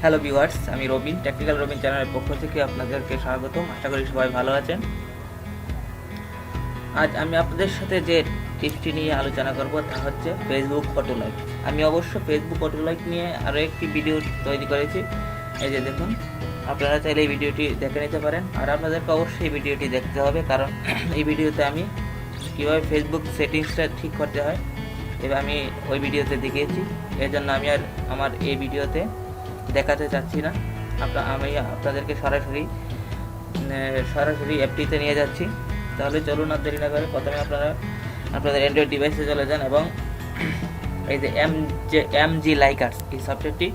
Hello viewers আমি Robin technical Robin চ্যানেলের পক্ষ থেকে আপনাদেরকে স্বাগতম। আশা করি সবাই ভালো আছেন। আজ আমি আপনাদের সাথে যে টিপসটি নিয়ে আলোচনা করব তা হচ্ছে ফেসবুক ফটো লাইক আমি অবশ্য ফেসবুক ফটো লাইক নিয়ে আরও একটি ভিডিও তৈরি করেছি। এই যে দেখুন, আপনারা চাইলে এই ভিডিওটি দেখে নিতে পারেন। আর আপনাদেরকে অবশ্যই এই ভিডিওটি দেখতে হবে, কারণ এই ভিডিওতে আমি কীভাবে ফেসবুক সেটিংসটা ঠিক করতে হয় এবার আমি ওই ভিডিওতে দেখিয়েছি। এর জন্য আমি আর আমার এই ভিডিওতে দেখাতে চাচ্ছি না। আপনা আমি আপনাদেরকে সরাসরি সরাসরি অ্যাপটিতে নিয়ে যাচ্ছি। তাহলে চলুন আর দেরি না করে প্রথমে আপনারা আপনাদের অ্যান্ড্রয়েড ডিভাইসে চলে যান এবং এই যে এম যে এম জি লাইকার্স এই সফটওয়্যারটি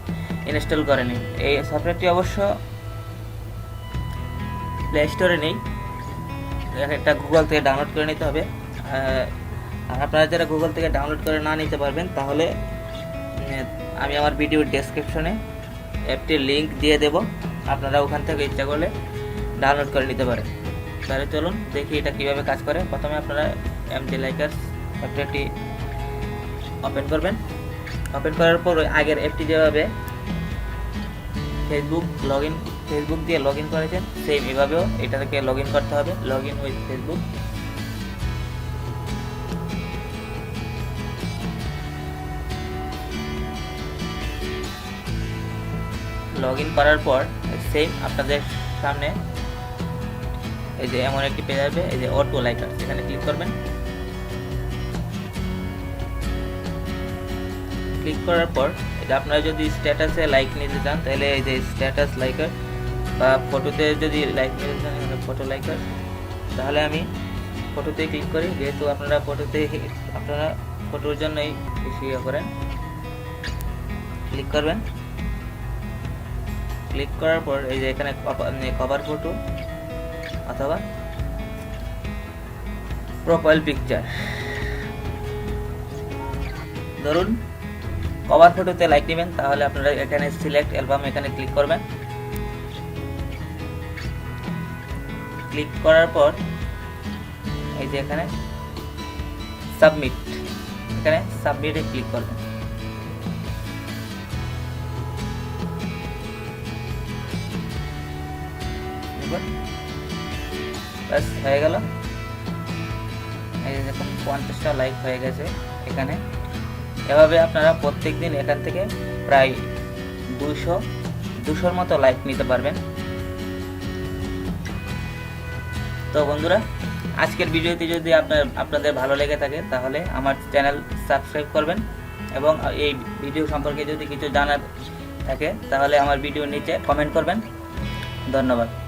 ইনস্টল করে নিন। এই সফটওয়্যারটি অবশ্য প্লে স্টোরে নেই। একটা গুগল থেকে ডাউনলোড করে নিতে হবে। আর আপনারা যারা গুগল থেকে ডাউনলোড করে না নিতে পারবেন, তাহলে আমি আমার ভিডিওর ডেসক্রিপশনে অ্যাপটির লিঙ্ক দিয়ে দেব। আপনারা ওখান থেকে ইচ্ছা করলে ডাউনলোড করে নিতে পারেন। তাহলে চলুন দেখি এটা কীভাবে কাজ করে। প্রথমে আপনারা এম জি লাইকার্স অ্যাপটি ওপেন করবেন। ওপেন করার পর আগের অ্যাপটি যেভাবে ফেসবুক লগ ইন ফেসবুক দিয়ে লগ ইন করেছেন সেম এভাবেও এটাকে লগ ইন করতে হবে। Log in with Facebook log in করার পর সেম আপনাদের সামনে এই যে এমন একটি পেজ আসবে এই যে অটো লাইকার এখানে ক্লিক করবেন। ক্লিক করার পর যে আপনারা যদি স্ট্যাটাসে লাইক নিতে চান, তাহলে এই যে স্ট্যাটাস লাইকার বা ফটোতে যদি লাইক নিতে চান ফটো লাইকার তাহলে আমি ফটোতে ক্লিক করি। যেহেতু আপনারা ফটোতে আপনারা ফটোর জন্যই বেশি ইয়ে করেন ক্লিক করবেন। ক্লিক করার পর এই যে এখানে কভার ফটো অথবা প্রোফাইল পিকচার ধরুন কভার ফটোতে লাইক নেবেন, তাহলে আপনারা এখানে সিলেক্ট অ্যালবাম এখানে ক্লিক করবেন। ক্লিক করার পর এই যে এখানে সাবমিট এখানে সাবমিটে ক্লিক করবেন। দেখুন ব্যাস, হয়ে গেল। এই দেখুন, পঞ্চাশটা লাইক হয়ে গেছে এখানে। এভাবে আপনারা প্রত্যেক দিন এখান থেকে প্রায় দুশো দুশোর মতো লাইক নিতে পারবেন। তো বন্ধুরা, আজকের ভিডিওটি যদি আপনার, আপনাদের ভালো লেগে থাকে, তাহলে আমার চ্যানেল সাবস্ক্রাইব করবেন এবং এই ভিডিও সম্পর্কে যদি কিছু জানার থাকে, তাহলে আমার ভিডিওর নিচে কমেন্ট করবেন। ধন্যবাদ।